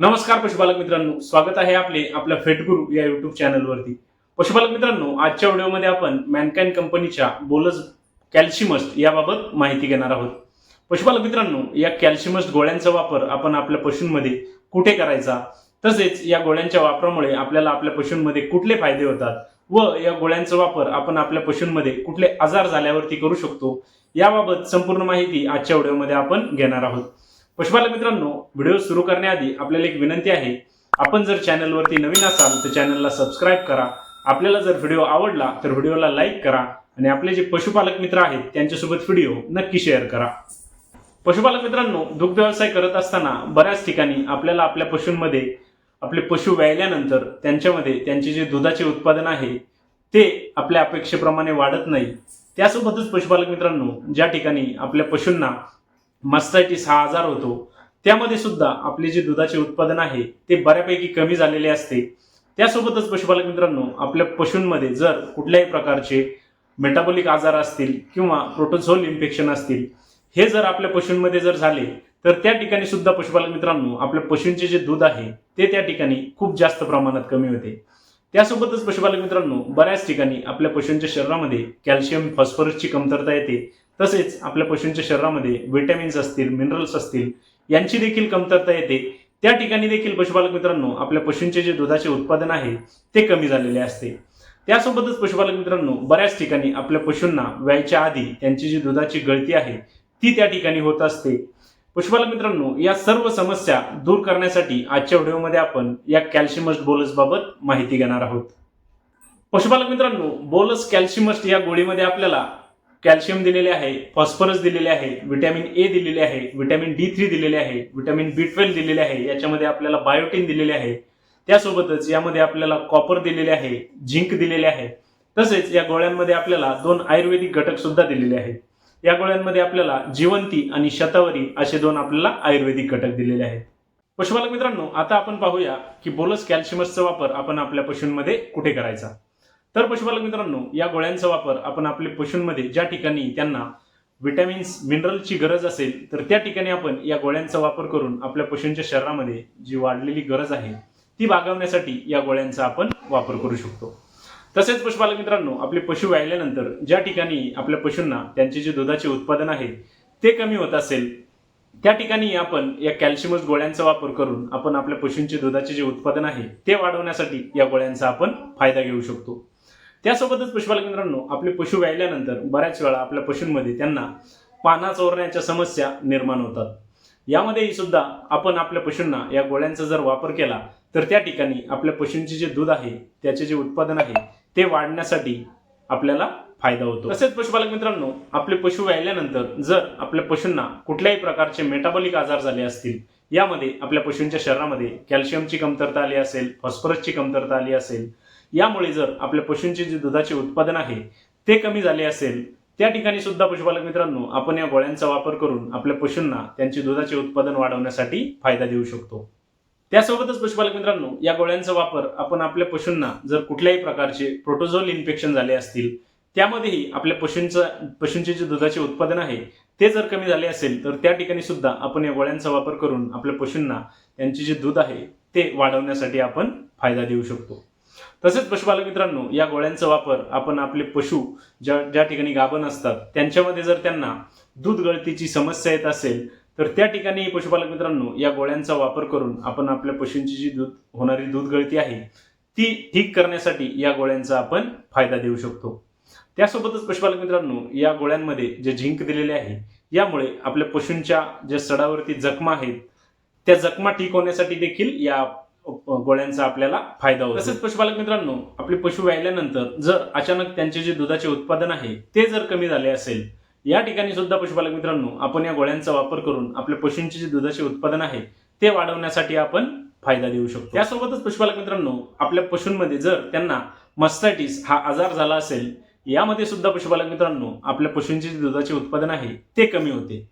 नमस्कार पशुपालक मित्रांनो स्वागत आहे आपले आपल्या फेटगुरु या युट्यूब चॅनलवरती पशुपालक मित्रांनो आजच्या व्हिडिओमध्ये आपण मॅनकाईन कंपनीच्या बोलस कॅल्शिमस्ट याबाबत माहिती घेणार आहोत. पशुपालक मित्रांनो या कॅल्शिमस्ट गोळ्यांचा वापर आपण आपल्या पशूंमध्ये कुठे करायचा? तसेच या गोळ्यांच्या वापरामुळे आपल्याला आपल्या पशूंमध्ये कुठले फायदे होतात? व या गोळ्यांचा वापर आपण आपल्या पशूंमध्ये कुठले आजार झाल्यावरती करू शकतो? याबाबत संपूर्ण माहिती आजच्या व्हिडिओमध्ये आपण घेणार आहोत. पशुपालक मित्रांनो व्हिडिओ सुरू करण्याआधी आपल्याला एक विनंती आहे. आपण जर चॅनलवरती नवीन असाल तर चॅनलला सबस्क्राईब करा. आपल्याला जर व्हिडिओ आवडला तर व्हिडिओला लाईक करा आणि आपले जे पशुपालक मित्र आहेत त्यांच्यासोबत व्हिडिओ नक्की शेअर करा. पशुपालक मित्रांनो दुग्ध व्यवसाय करत असताना बऱ्याच ठिकाणी आपल्याला आपल्या पशूंमध्ये आपले पशु व्यायल्यानंतर त्यांच्यामध्ये त्यांचे जे दुधाचे उत्पादन आहे ते आपल्या अपेक्षेप्रमाणे वाढत नाही. त्यासोबतच पशुपालक मित्रांनो ज्या ठिकाणी आपल्या पशूंना मस्टायटिस हा आजार होतो. त्यामध्ये सुद्धा आपले जे दुधाचे उत्पादन आहे ते बऱ्यापैकी कमी झालेले असते. त्यासोबतच पशुपालक मित्रांनो आपल्या पशूंमध्ये जर कुठल्याही प्रकारचे मेटाबॉलिक आजार असतील किंवा प्रोटोझोल इन्फेक्शन असतील हे जर आपल्या पशूंमध्ये जर झाले तर त्या ठिकाणी सुद्धा पशुपालक मित्रांनो आपल्या पशूंचे जे दूध आहे ते त्या ठिकाणी खूप जास्त प्रमाणात कमी होते. त्यासोबतच पशुपालक मित्रांनो बऱ्याच ठिकाणी आपल्या पशूंच्या शरीरामध्ये कॅल्शियम फॉस्फरसची कमतरता येते. तसेच आपल्या पशूंच्या शरीरामध्ये विटॅमिन्स असतील मिनरल्स असतील यांची देखील कमतरता येते. त्या ठिकाणी देखील पशुपालक मित्रांनो आपल्या पशूंचे जे दुधाचे उत्पादन आहे ते कमी झालेले असते. त्यासोबतच पशुपालक मित्रांनो बऱ्याच ठिकाणी आपल्या पशूंना व्यायच्या आधी त्यांची जी दुधाची गळती आहे ती त्या ठिकाणी होत असते. पशुपालक मित्रांनो या सर्व समस्या दूर करण्यासाठी आजच्या व्हिडिओमध्ये आपण या कॅल्शियमस्ट बोलसबाबत माहिती घेणार आहोत. पशुपालक मित्रांनो बोलस कॅल्शियमस्ट या गोळीमध्ये आपल्याला कॅल्शियम दिलेले आहे फॉस्फरस दिलेले आहे विटॅमिन ए दिलेले आहे व्हिटॅमिन डी थ्री दिलेले आहे व्हिटॅमिन बी ट्वेल्व दिलेले आहे याच्यामध्ये आपल्याला बायोटिन दिलेले आहे. त्यासोबतच यामध्ये आपल्याला कॉपर दिलेले आहे झिंक दिलेले आहे. तसेच या गोळ्यांमध्ये आपल्याला दोन आयुर्वेदिक घटक सुद्धा दिलेले आहेत. या गोळ्यांमध्ये आपल्याला जिवंती आणि शतावरी असे दोन आपल्याला आयुर्वेदिक घटक दिलेले आहेत. पशुपालक मित्रांनो आता आपण पाहूया की बोलस कॅल्शियमसचा वापर आपण आपल्या पशूंमध्ये कुठे करायचा? तर पशुपालक मित्रांनो या गोळ्यांचा वापर आपण आपल्या पशूंमध्ये ज्या ठिकाणी त्यांना विटॅमिन्स मिनरलची गरज असेल तर त्या ठिकाणी आपण या गोळ्यांचा वापर करून आपल्या पशूंच्या शरीरामध्ये जी वाढलेली गरज आहे ती भागवण्यासाठी या गोळ्यांचा आपण वापर करू शकतो. तसेच पशुपालक मित्रांनो आपले पशु व्यायल्यानंतर ज्या ठिकाणी आपल्या पशूंना त्यांचे जे दुधाचे उत्पादन आहे ते कमी होत असेल त्या ठिकाणी आपण या कॅल्शियमस गोळ्यांचा वापर करून आपण आपल्या पशूंचे दुधाचे जे उत्पादन आहे ते वाढवण्यासाठी या गोळ्यांचा आपण फायदा घेऊ शकतो. त्यासोबतच पशुपालक मित्रांनो आपले पशु व्यायल्यानंतर बऱ्याच वेळा आपल्या पशूंमध्ये त्यांना पाना चोरण्याच्या समस्या निर्माण होतात. यामध्येही सुद्धा आपण आपल्या पशूंना या गोळ्यांचा जर वापर केला तर त्या ठिकाणी आपल्या पशूंचे जे दूध आहे त्याचे जे उत्पादन आहे ते वाढण्यासाठी आपल्याला फायदा होतो. तसेच पशुपालक मित्रांनो आपले पशु व्यायल्यानंतर जर आपल्या पशूंना कुठल्याही प्रकारचे मेटाबॉलिक आजार झाले असतील यामध्ये आपल्या पशूंच्या शरीरामध्ये कॅल्शियमची कमतरता आली असेल फॉस्फरसची कमतरता आली असेल यामुळे जर आपल्या पशूंचे जे दुधाचे उत्पादन आहे ते कमी झाले असेल त्या ठिकाणी सुद्धा पशुपालक मित्रांनो आपण या गोळ्यांचा वापर करून आपल्या पशूंना त्यांचे दुधाचे उत्पादन वाढवण्यासाठी फायदा देऊ शकतो. त्यासोबतच पशुपालक मित्रांनो या गोळ्यांचा वापर आपण आपल्या पशूंना जर कुठल्याही प्रकारचे प्रोटोझोल इन्फेक्शन झाले असतील त्यामध्येही आपल्या पशूंचं पशूंचे जे दुधाचे उत्पादन आहे ते जर कमी झाले असेल तर त्या ठिकाणी सुद्धा आपण या गोळ्यांचा वापर करून आपल्या पशूंना त्यांचे जे दूध आहे ते वाढवण्यासाठी आपण फायदा देऊ शकतो. तसेच पशुपालक मित्रांनो या गोळ्यांचा वापर आपण आपले पशु ज्या ज्या ठिकाणी गाभण असतात त्यांच्यामध्ये जर त्यांना दूध गळतीची समस्या येत असेल तर त्या ठिकाणी पशुपालक मित्रांनो या गोळ्यांचा वापर करून आपण आपल्या पशूंची जी दूध होणारी दूध गळती आहे ती ठीक करण्यासाठी या गोळ्यांचा आपण फायदा देऊ शकतो. त्यासोबतच पशुपालक मित्रांनो या गोळ्यांमध्ये जे झिंक दिलेले आहे यामुळे आपल्या पशूंच्या ज्या सडावरती जखमा आहेत त्या जखमा ठीक होण्यासाठी देखील या गोळ्यांचा आपल्याला फायदा होतो. तसेच पशुपालक मित्रांनो आपले पशु व्यायल्यानंतर जर अचानक त्यांचे जे दुधाचे उत्पादन आहे ते जर कमी झाले असेल या ठिकाणी सुद्धा पशुपालक मित्रांनो आपण या गोळ्यांचा वापर करून आपल्या पशूंचे जे दुधाचे उत्पादन आहे ते वाढवण्यासाठी आपण फायदा देऊ शकतो. त्यासोबतच पशुपालक मित्रांनो आपल्या पशूंमध्ये जर त्यांना मस्टायटिस हा आजार झाला असेल यामध्ये सुद्धा पशुपालक मित्रांनो आपल्या पशूंचे जे दुधाचे उत्पादन आहे ते कमी होते.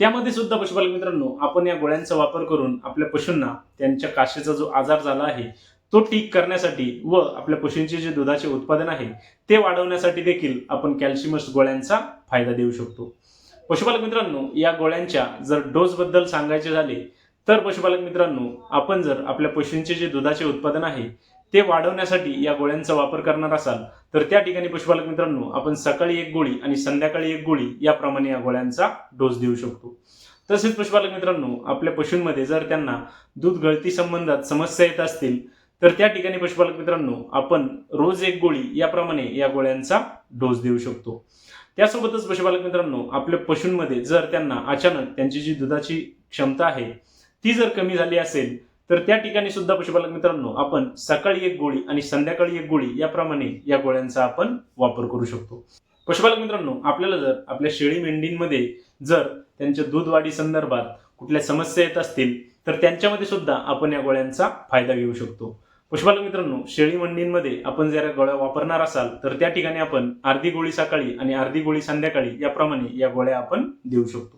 त्यामध्ये सुद्धा पशुपालक मित्रांनो आपण या गोळ्यांचा वापर करून आपल्या पशूंना त्यांच्या काशेचा जो आजार झाला आहे तो ठीक करण्यासाठी व आपल्या पशूंचे जे दुधाचे उत्पादन आहे ते वाढवण्यासाठी देखील आपण कॅल्शियमस गोळ्यांचा फायदा देऊ शकतो. पशुपालक मित्रांनो या गोळ्यांच्या जर डोस बद्दल सांगायचे झाले तर पशुपालक मित्रांनो आपण जर आपल्या पशूंचे जे दुधाचे उत्पादन आहे ते वाढवण्यासाठी या गोळ्यांचा वापर करणार असाल तर त्या ठिकाणी पशुपालक मित्रांनो आपण सकाळी एक गोळी आणि संध्याकाळी एक गोळी याप्रमाणे या गोळ्यांचा डोस देऊ शकतो. तसेच पशुपालक मित्रांनो आपल्या पशूंमध्ये जर त्यांना दूध गळती संबंधात समस्या येत असतील तर त्या ठिकाणी पशुपालक मित्रांनो आपण रोज एक गोळी याप्रमाणे या गोळ्यांचा डोस देऊ शकतो. त्यासोबतच पशुपालक मित्रांनो आपल्या पशूंमध्ये जर त्यांना अचानक त्यांची जी दुधाची क्षमता आहे ती जर कमी झाली असेल तर त्या ठिकाणी सुद्धा पशुपालक मित्रांनो आपण सकाळी एक गोळी आणि संध्याकाळी एक गोळी याप्रमाणे या गोळ्यांचा आपण वापर करू शकतो. पशुपालक मित्रांनो आपल्याला जर आपल्या शेळी मेंढींमध्ये जर त्यांच्या दूध वाढी संदर्भात कुठल्या समस्या येत असतील तर त्यांच्यामध्ये सुद्धा आपण या गोळ्यांचा फायदा घेऊ शकतो. पशुपालक मित्रांनो शेळी मंडींमध्ये आपण जर गोळ्या वापरणार असाल तर त्या ठिकाणी आपण अर्धी गोळी सकाळी आणि अर्धी गोळी संध्याकाळी याप्रमाणे या गोळ्या आपण देऊ शकतो.